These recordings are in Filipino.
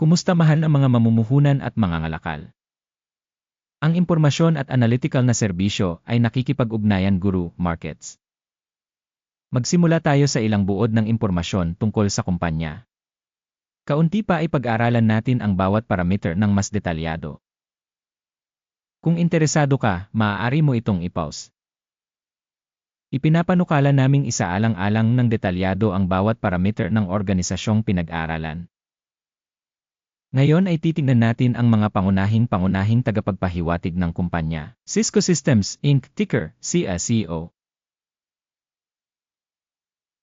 Kumusta mahal ng mga mamumuhunan at mga ngalakal? Ang impormasyon at analytical na serbisyo ay nakikipag-ugnayan Guru Markets. Magsimula tayo sa ilang buod ng impormasyon tungkol sa kumpanya. Kaunti pa ay pag-aralan natin ang bawat parameter ng mas detalyado. Kung interesado ka, maaari mo itong i-pause. Ipinapanukala naming isaalang-alang ng detalyado ang bawat parameter ng organisasyong pinag-aralan. Ngayon ay titingnan natin ang mga pangunahing-pangunahing tagapagpahiwatig ng kumpanya. Cisco Systems Inc. Ticker, CSEO.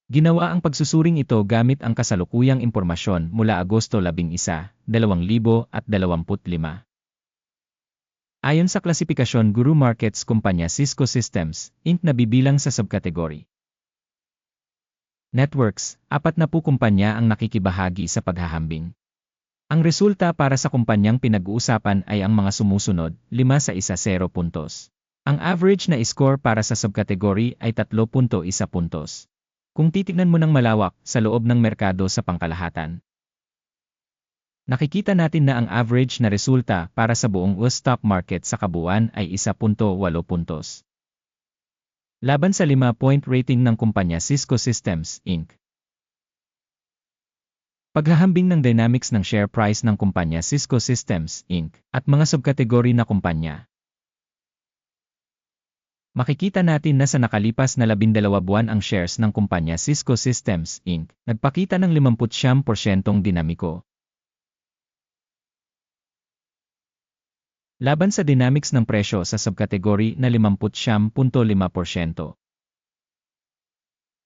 Ginawa ang pagsusuring ito gamit ang kasalukuyang impormasyon mula Agosto 11, 2025. Ayon sa klasifikasyon Guru Markets Kumpanya Cisco Systems, Inc. na bibilang sa subkategory. Networks, apat na po kumpanya ang nakikibahagi sa paghahambing. Ang resulta para sa kumpanyang pinag-uusapan ay ang mga sumusunod, 5 sa isa 0 puntos. Ang average na score para sa subkategory ay 3.1 puntos. Kung titignan mo ng malawak sa loob ng merkado sa pangkalahatan, nakikita natin na ang average na resulta para sa buong US stock market sa kabuuan ay 1.8 puntos. Laban sa 5-point rating ng kumpanya Cisco Systems, Inc. Paghahambing ng dynamics ng share price ng kumpanya Cisco Systems, Inc. at mga subkategory na kumpanya. Makikita natin na sa nakalipas na 12 buwan ang shares ng kumpanya Cisco Systems, Inc. nagpakita ng 50% dinamiko. Laban sa dynamics ng presyo sa subkategory na 50.5%.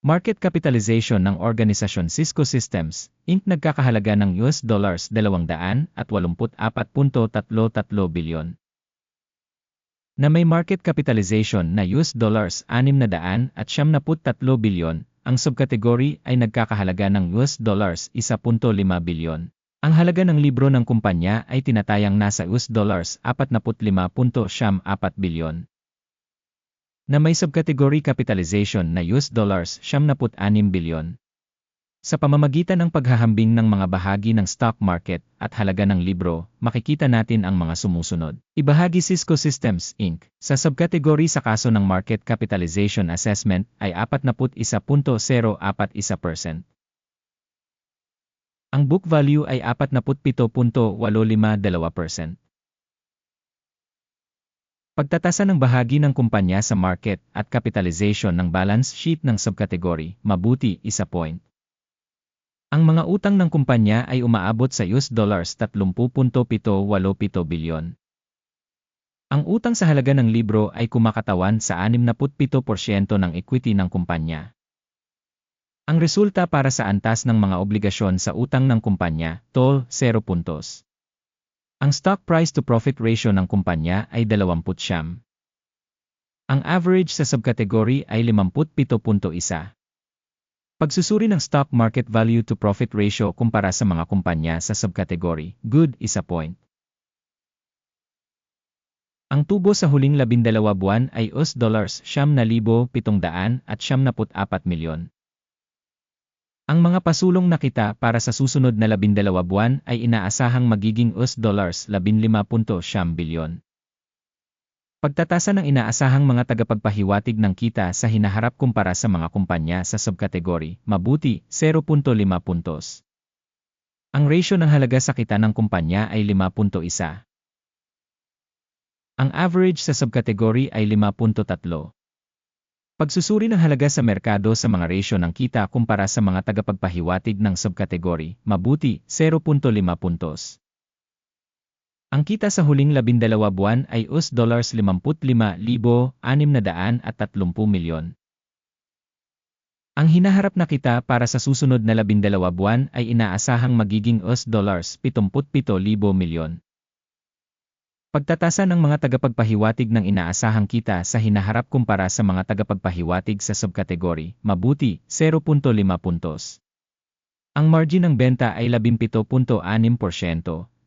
Market capitalization ng organisasyon Cisco Systems, Inc. nagkakahalaga ng US dollars 284.33 bilyon. Na may market capitalization na US dollars 673 bilyon, ang subkategory ay nagkakahalaga ng US dollars 1.5 bilyon. Ang halaga ng libro ng kumpanya ay tinatayang nasa US dollars 45.74 bilyon na may subcategory capitalization na US dollars 76 bilyon. Sa pamamagitan ng paghahambing ng mga bahagi ng stock market at halaga ng libro, makikita natin ang mga sumusunod. Ibahagi Cisco Systems Inc. sa subcategory sa kaso ng market capitalization assessment ay 41.041%. Ang book value ay 47.852%. Pagtatasa ng bahagi ng kumpanya sa market at capitalization ng balance sheet ng subkategory, mabuti, isa point. Ang mga utang ng kumpanya ay umaabot sa US dollars 30.787 bilyon. Ang utang sa halaga ng libro ay kumakatawan sa 67% ng equity ng kumpanya. Ang resulta para sa antas ng mga obligasyon sa utang ng kumpanya, tol, 0 puntos. Ang stock price to profit ratio ng kumpanya ay 20 siyam. Ang average sa subkategory ay 57.1. Pagsusuri ng stock market value to profit ratio kumpara sa mga kumpanya sa subkategory, good, isa point. Ang tubo sa huling labindalawa buwan ay US dollars siyam na libo pitongdaan at siyam naput apat milyon. Ang mga pasulong na kita para sa susunod na 12 buwan ay inaasahang magiging US dollars 15.7 bilyon. Pagtatasa ng inaasahang mga tagapagpahiwatig ng kita sa hinaharap kumpara sa mga kumpanya sa subkategory, mabuti, 0.5 puntos. Ang ratio ng halaga sa kita ng kumpanya ay 5.1. Ang average sa subkategory ay 5.3. Pagsusuri ng halaga sa merkado sa mga ratio ng kita kumpara sa mga tagapagpahiwatig ng subkategory, mabuti, 0.5 puntos. Ang kita sa huling labindalawa buwan ay US dollars 55,630 milyon. Ang hinaharap na kita para sa susunod na labindalawa buwan ay inaasahang magiging US dollars 77,000 milyon. Pagtatasa ng mga tagapagpahiwatig ng inaasahang kita sa hinaharap kumpara sa mga tagapagpahiwatig sa subkategory, mabuti, 0.5 puntos. Ang margin ng benta ay 17.6%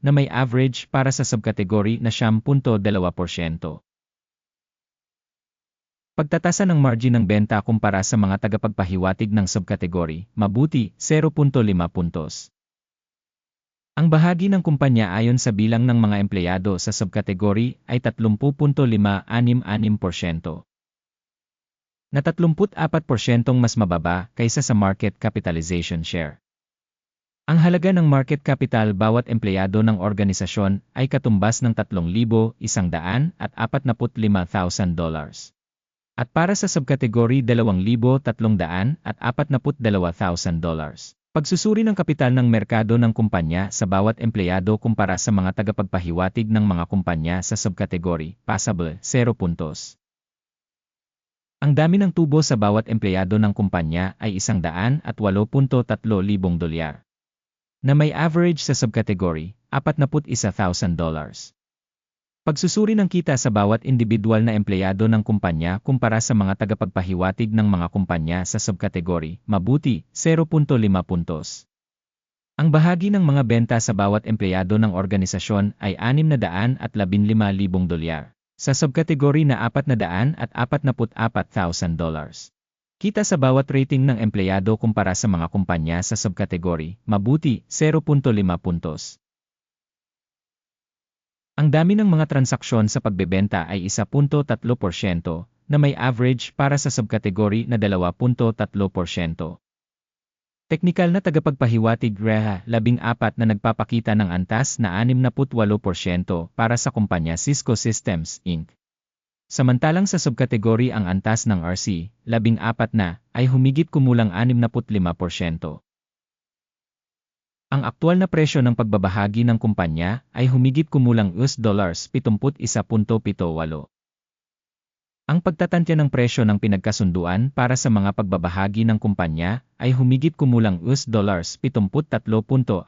na may average para sa subkategory na 10.2%. Pagtatasa ng margin ng benta kumpara sa mga tagapagpahiwatig ng subkategory, mabuti, 0.5 puntos. Ang bahagi ng kumpanya ayon sa bilang ng mga empleyado sa subkategory ay 30.56%. Na 34% mas mababa kaysa sa market capitalization share. Ang halaga ng market capital bawat empleyado ng organisasyon ay katumbas ng 3,145,000 dollars. At para sa subkategory 2,342,000 dollars. Pagsusuri ng kapital ng merkado ng kumpanya sa bawat empleyado kumpara sa mga tagapagpahiwatig ng mga kumpanya sa subkategory, passable, 0 puntos. Ang dami ng tubo sa bawat empleyado ng kumpanya ay 108,300 dolyar na may average sa subcategory, 41,000 dollars. Pagsusuri ng kita sa bawat individual na empleyado ng kumpanya kumpara sa mga tagapagpahiwatig ng mga kumpanya sa subkategory, mabuti, 0.5 puntos. Ang bahagi ng mga benta sa bawat empleyado ng organisasyon ay 615,000 dolyar. Sa subkategory na 444,000 dollars. Kita sa bawat rating ng empleyado kumpara sa mga kumpanya sa subkategory, mabuti, 0.5 puntos. Ang dami ng mga transaksyon sa pagbebenta ay 1.3% na may average para sa subkategory na 2.3%. Teknikal na tagapagpahiwatig REHA 14 na nagpapakita ng antas na 68% para sa kumpanya Cisco Systems, Inc. Samantalang sa subkategory ang antas ng RC, 14 na, ay humigit kumulang 65%. Ang aktual na presyo ng pagbabahagi ng kumpanya ay humigit kumulang US dollars 71.78. Ang pagtatantya ng presyo ng pinagkasunduan para sa mga pagbabahagi ng kumpanya ay humigit kumulang US dollars 73.43.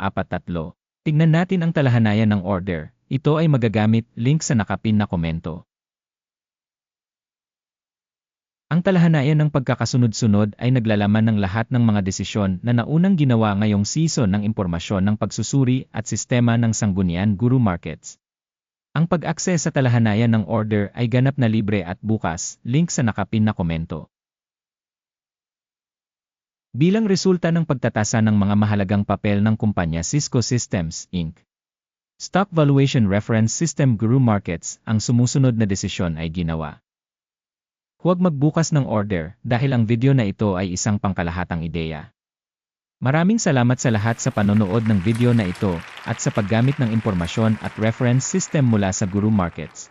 Tingnan natin ang talahanayan ng order. Ito ay magagamit link sa nakapin na komento. Ang talahanayan ng pagkakasunod-sunod ay naglalaman ng lahat ng mga desisyon na naunang ginawa ngayong season ng impormasyon ng pagsusuri at sistema ng sanggunian Guru Markets. Ang pag-access sa talahanayan ng order ay ganap na libre at bukas, link sa nakapin na komento. Bilang resulta ng pagtatasa ng mga mahalagang papel ng kumpanya Cisco Systems, Inc. Stock Valuation Reference System Guru Markets, ang sumusunod na desisyon ay ginawa. Huwag magbukas ng order dahil ang video na ito ay isang pangkalahatang ideya. Maraming salamat sa lahat sa panonood ng video na ito at sa paggamit ng impormasyon at reference system mula sa Guru Markets.